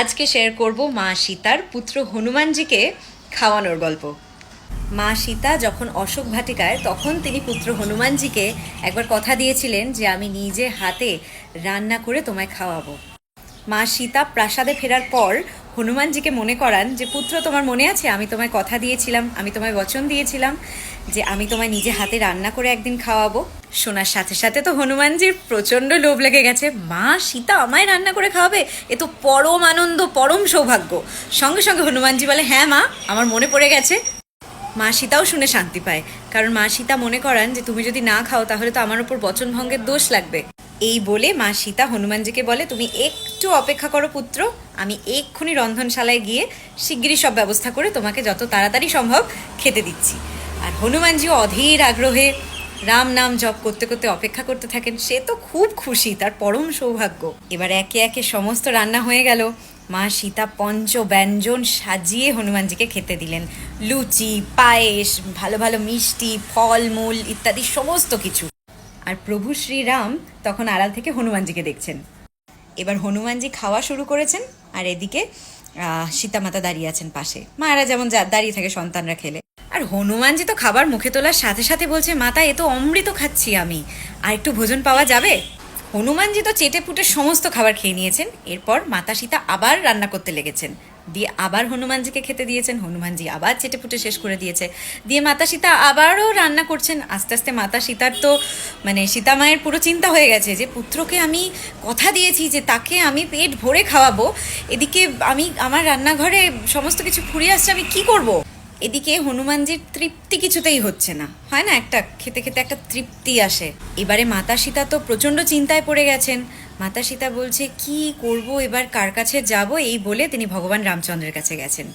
আজকে শেয়ার করব মা সীতার পুত্র হনুমানজিকে খাওয়ানোর গল্প। মা সীতা যখন অশোক ভাটিকায়, তখন তিনি পুত্র হনুমানজিকে একবার কথা দিয়েছিলেন যে, আমি নিজে হাতে রান্না করে তোমায় খাওয়াবো। মা সীতা প্রাসাদে ফেরার পর হনুমানজিকে মনে করান যে, পুত্র, তোমার মনে আছে? আমি তোমায় কথা দিয়েছিলাম, আমি তোমায় বচন দিয়েছিলাম যে, আমি তোমায় নিজে হাতে রান্না করে একদিন খাওয়াবো। শোনার সাথে সাথে তো হনুমানজির প্রচণ্ড লোভ লেগে গেছে। মা, সীতা আমায় রান্না করে খাওয়াবে? এ তো পরম আনন্দ, পরম সৌভাগ্য। সঙ্গে সঙ্গে হনুমানজি বলে হ্যাঁ মা, আমার মনে পড়ে গেছে। মা সীতাও শুনে শান্তি পায়। কারণ মা সীতা মনে করান যে, তুমি যদি না খাও, তাহলে তো আমার উপর বচন ভঙ্গের দোষ লাগবে। এই বলে মা সীতা হনুমানজিকে বলে, তুমি একটু অপেক্ষা করো পুত্র, আমি এক্ষুনি রন্ধনশালায় গিয়ে শিগগিরই সব ব্যবস্থা করে তোমাকে যত তাড়াতাড়ি সম্ভব খেতে দিচ্ছি। আর হনুমানজিও অধীর আগ্রহে রাম নাম জপ করতে করতে অপেক্ষা করতে থাকেন। সে তো খুব খুশি, তার পরম সৌভাগ্য। এবার একে একে সমস্ত রান্না হয়ে গেল। মা সীতা পঞ্চ ব্যঞ্জন সাজিয়ে হনুমানজিকে খেতে দিলেন। লুচি, পায়েস, ভালো ভালো মিষ্টি, ফলমূল ইত্যাদি সমস্ত কিছু। আর প্রভু শ্রীরাম তখন আড়াল থেকে হনুমানজিকে দেখছেন। এবার হনুমানজি খাওয়া শুরু করেছেন আর এদিকে সীতা সীতামাতা দাঁড়িয়ে আছেন পাশে। মায়েরা যেমন দাঁড়িয়ে থাকে সন্তানরা খেলে। আর হনুমানজি তো খাবার মুখে তোলার সাথে সাথে বলছে, মাতা, এ তো অমৃত খাচ্ছি আমি। আর একটু ভোজন পাওয়া যাবে? হনুমানজি তো চেটে পুটে সমস্ত খাবার খেয়ে নিয়েছেন। এরপর মাতা সীতা আবার রান্না করতে লেগেছেন। দিয়ে আবার হনুমানজিকে খেতে দিয়েছেন। হনুমানজি আবার চেটে পুটে শেষ করে দিয়েছে। দিয়ে মাতা সীতা আবারও রান্না করছেন। আস্তে আস্তে মাতা সীতার তো মানে সীতা মায়ের পুরো চিন্তা হয়ে গেছে যে, পুত্রকে আমি কথা দিয়েছি যে, তাকে আমি পেট ভরে খাওয়াবো। এদিকে আমি, আমার রান্নাঘরে সমস্ত কিছু ফুরিয়ে আসছে, আমি কি করব। এদিকে হনুমানজির তৃপ্তি কিছুতেই হচ্ছে না। হয় না একটা খেতে খেতে একটা তৃপ্তি আসে। এবারে মাতা সীতা তো প্রচণ্ড চিন্তায় পড়ে গেছেন। মাতা সীতা বলছে, কি করব এবার? কার কাছে যাব? এই বলে তিনি ভগবান রামচন্দ্রের কাছে গেছেন।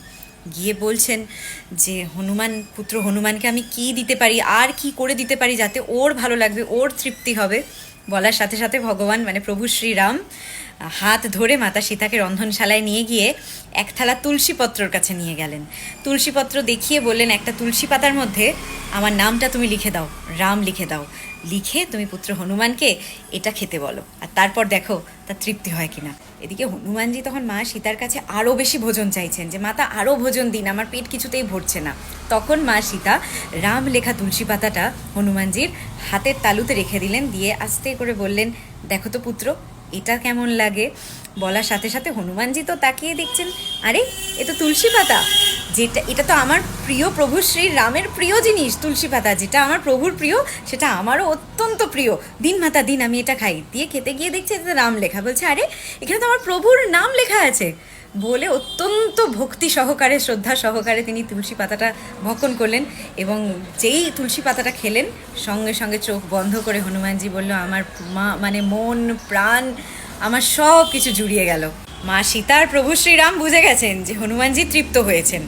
গিয়ে বলছেন যে, হনুমান, পুত্র হনুমানকে আমি কি দিতে পারি? আর কি করে দিতে পারি যাতে ওর ভালো লাগবে, ওর তৃপ্তি হবে? বলার সাথে সাথে ভগবান মানে প্রভু শ্রীরাম হাত ধরে মাতা সীতাকে রন্ধনশালায় নিয়ে গিয়ে এক থালা তুলসী পত্রর কাছে নিয়ে গেলেন। তুলসী পত্র দেখিয়ে বললেন, একটা তুলসী পাতার মধ্যে আমার নামটা তুমি লিখে দাও, রাম লিখে দাও। লিখে তুমি পুত্র হনুমানকে এটা খেতে বলো। আর তারপর দেখো, তার তৃপ্তি হয় কিনা এদিকে হনুমানজি তখন মা সীতার কাছে আরও বেশি ভোজন চাইছেন যে, মাতা আরও ভোজন দিন, আমার পেট কিছুতেই ভরছে না। তখন মা সীতা রাম লেখা তুলসী পাতাটা হনুমানজির হাতের তালুতে রেখে দিলেন, দিয়ে আস্তে করে বললেন, দেখো তো পুত্র এটা কেমন লাগে? বলার সাথে সাথে হনুমানজি তো তাকিয়ে দেখছেন, আরে এ তো তুলসী পাতা। যেটা, এটা তো আমার প্রিয় প্রভু শ্রী রামের প্রিয় জিনিস, তুলসী পাতা। যেটা আমার প্রভুর প্রিয়, সেটা আমারও অত্যন্ত প্রিয়। দিন মাতা দিন আমি এটা খাই। দিয়ে খেতে গিয়ে দেখছি এটা রাম লেখা। বলছে, আরে, এখানে তো আমার প্রভুর নাম লেখা আছে। বলে অত্যন্ত ভক্তি সহকারে, শ্রদ্ধা সহকারে তিনি তুলসী পাতাটা ভক্ষণ করলেন এবং যেই তুলসী পাতাটা খেলেন, সঙ্গে সঙ্গে চোখ বন্ধ করে হনুমানজি বলল, আমার মা মানে মন, প্রাণ, আমার সব কিছু জুড়িয়ে গেল। মা সীতার প্রভু শ্রীরাম বুঝে গেছেন যে হনুমানজি তৃপ্ত হয়েছেন।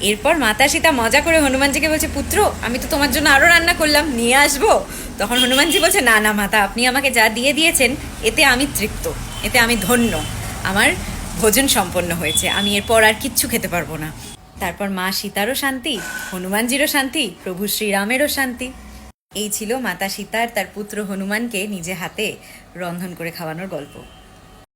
এরপর মাতা সীতা মজা করে হনুমানজিকে বলছে, পুত্র, আমি তো তোমার জন্য আরও রান্না করলাম, নিয়ে আসব? তখন হনুমানজি বলছে, না না, মাতা, আপনি আমাকে যা দিয়ে দিয়েছেন, এতে আমি তৃপ্ত, এতে আমি ধন্য। আমার ভোজন সম্পন্ন হয়েছে। আমি এরপর আর কিচ্ছু খেতে পারব না। তারপর মা সীতারও শান্তি, হনুমানজিরও শান্তি, প্রভু শ্রীরামেরও শান্তি। এই ছিল মাতা সীতার তার পুত্র হনুমানকে নিজে হাতে রন্ধন করে খাওয়ানোর গল্প।